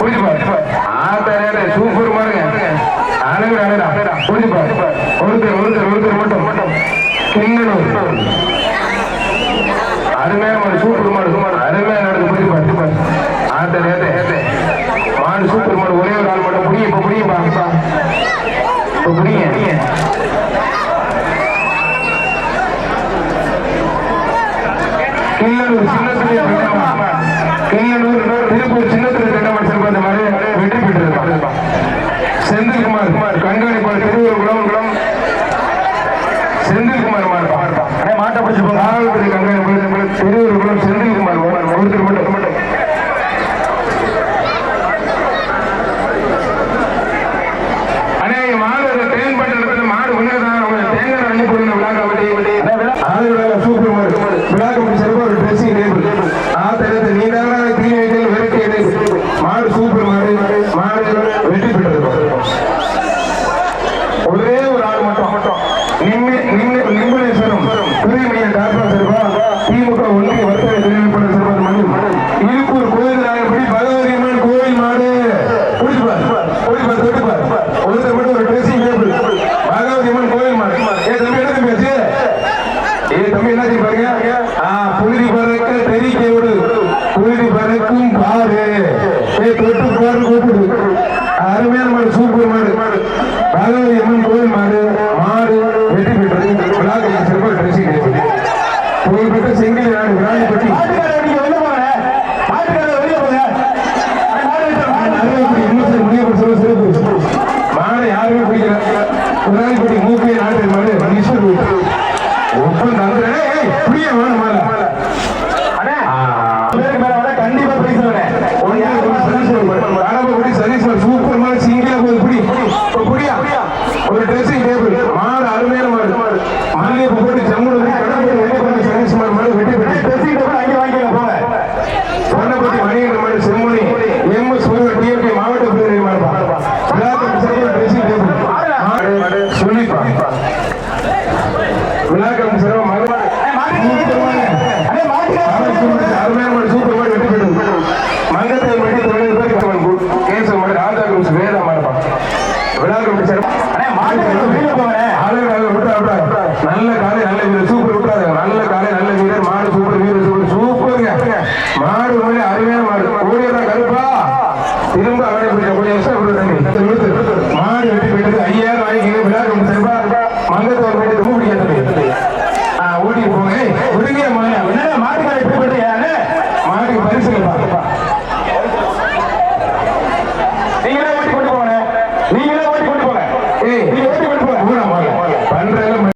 புரிஞ்சு பாரு ஆத்தாரே சூப்பர் பாருங்க அழகு அழகா புரிஞ்சு பாரு ஒருத்தர் ஒருத்தர் ஒருத்தர் மட்டும் கிண்ணனூர் செந்தில்குமார் கண்காணிப்பாளர் திருவூர் குடவன்குளம் செந்தில்குமார் மாவட்டம் மாட்டப்பட்டு கண்காணிப்பாளர் திருவூர் குளம் பகவதி அம்மன் கோயில் மாடு மாடு வெற்றி பெற்றது. விழாக்கள் சிறப்பாக பரிசு கிடைத்தது புகழ்பெற்ற செங்கில் நாடு விராணிப்பட்டி மாடு யாருமே பிடிக்கல. விராணிப்பட்டி மூக்கையை நாட்டு மாடு மனுஷன் ஒப்பந்தம் புரிய வேணும் மாலை நல்ல காலை நல்ல வீரர். சூப்பர் விட்டாரு நல்ல காலை நல்ல வீரர். மாடு சூப்பர் வீரர் சூப்பர். சூப்பருங்க. மாடு மாதிரி அருமையான மாடு. ஓடியதான் கருப்பா. திரும்ப அவனை பிடிச்ச கொஞ்சம் வருஷம்